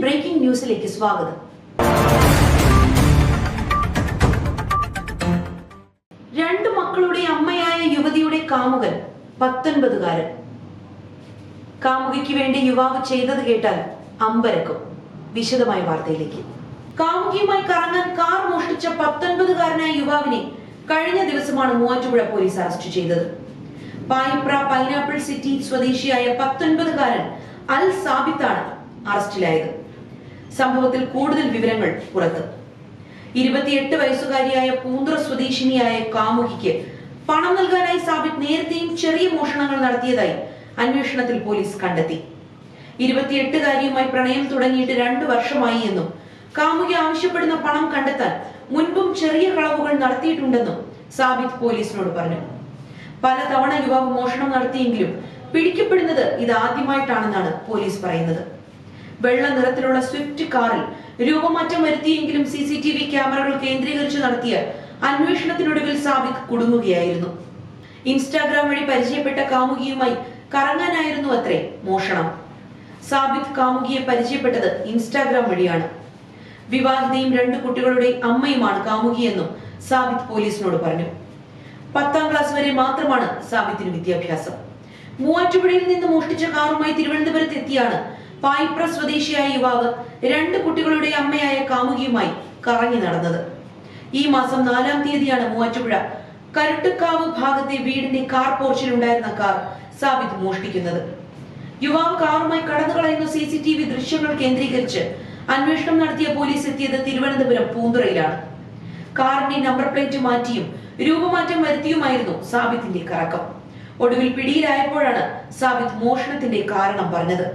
Breaking ന്യൂസിലേക്ക് സ്വാഗതം. രണ്ടു മക്കളുടെ അമ്മയായ യുവതിയുടെ കാമുകൻ പത്തൊൻപതുകാരൻ. കാമുകിക്ക് വേണ്ടി യുവാവ് ചെയ്തത് കേട്ടാൽ അമ്പരക്കും. വിശദമായ വാർത്തയിലേക്ക്. കാമുകിയുമായി കറങ്ങാൻ കാർ മോഷ്ടിച്ച പത്തൊൻപതുകാരനായ യുവാവിനെ കഴിഞ്ഞ ദിവസമാണ് മൂവാറ്റുപുഴ പോലീസ് അറസ്റ്റ് ചെയ്തത്. പായിപ്ര പൈനാപ്പിൾ സിറ്റി സ്വദേശിയായ പത്തൊൻപതുകാരൻ അൽ സാബിത്താണ് അറസ്റ്റിലായത്. സംഭവത്തിൽ കൂടുതൽ വിവരങ്ങൾ പുറത്ത്. ഇരുപത്തിയെട്ട് വയസ്സുകാരിയായ പൂന്തുറ സ്വദേശിനിയായ കാമുകിക്ക് പണം നൽകാനായി സാബിത് നേരത്തെയും ചെറിയ മോഷണങ്ങൾ നടത്തിയതായി അന്വേഷണത്തിൽ പോലീസ് കണ്ടെത്തി. ഇരുപത്തിയെട്ടുകാരിയുമായി പ്രണയം തുടങ്ങിയിട്ട് രണ്ടു വർഷമായി എന്നും കാമുകി ആവശ്യപ്പെടുന്ന പണം കണ്ടെത്താൻ മുൻപും ചെറിയ കളവുകൾ നടത്തിയിട്ടുണ്ടെന്നും സാബിത് പോലീസിനോട് പറഞ്ഞു. പലതവണ യുവാവ് മോഷണം നടത്തിയെങ്കിലും പിടിക്കപ്പെടുന്നത് ഇത് ആദ്യമായിട്ടാണെന്നാണ് പോലീസ് പറയുന്നത്. വെള്ള നിറത്തിലുള്ള സ്വിഫ്റ്റ് കാറിൽ രൂപമാറ്റം വരുത്തിയെങ്കിലും സി സി ടി വി ക്യാമറകൾ കേന്ദ്രീകരിച്ച് നടത്തിയ അന്വേഷണത്തിനൊടുവിൽ സാബിക് കുടുങ്ങുകയായിരുന്നു. ഇൻസ്റ്റാഗ്രാം വഴി പരിചയപ്പെട്ട കാമുകിയുമായി കറങ്ങാനായിരുന്നു അത്രേ മോഷണം. സാബിത് കാമുകിയെ പരിചയപ്പെട്ടത് ഇൻസ്റ്റാഗ്രാം വഴിയാണ്. വിവാഹിതയും രണ്ട് കുട്ടികളുടെ അമ്മയുമാണ് കാമുകിയെന്നും സാബിത് പോലീസിനോട് പറഞ്ഞു. പത്താം ക്ലാസ് വരെ മാത്രമാണ് സാബിത്തിന് വിദ്യാഭ്യാസം. മൂവാറ്റുപുഴയിൽ നിന്ന് മോഷ്ടിച്ച കാറുമായി തിരുവനന്തപുരത്ത് എത്തിയാണ് പായിപ്ര സ്വദേശിയായ യുവാവ് രണ്ട് കുട്ടികളുടെ അമ്മയായ കാമുകിയുമായി കറങ്ങി നടന്നത്. ഈ മാസം നാലാം തീയതിയാണ് മൂവാറ്റുപുഴ കരുട്ടുക്കാവ് ഭാഗത്തെ വീടിന്റെ കാർ പോർച്ചിലുണ്ടായിരുന്ന കാർ സാബിത് മോഷ്ടിക്കുന്നത്. യുവാവ് കാറുമായി കടന്നു കളയുന്ന സി സി ടി വി ദൃശ്യങ്ങൾ കേന്ദ്രീകരിച്ച് അന്വേഷണം നടത്തിയ പോലീസ് എത്തിയത് തിരുവനന്തപുരം പൂന്തുറയിലാണ്. കാറിന്റെ നമ്പർ പ്ലേറ്റ് മാറ്റിയും രൂപമാറ്റം വരുത്തിയുമായിരുന്നു സാബിത്തിന്റെ കറക്കം. ഒടുവിൽ പിടിയിലായപ്പോഴാണ് സാബിത് മോഷണത്തിന്റെ കാരണം പറഞ്ഞത്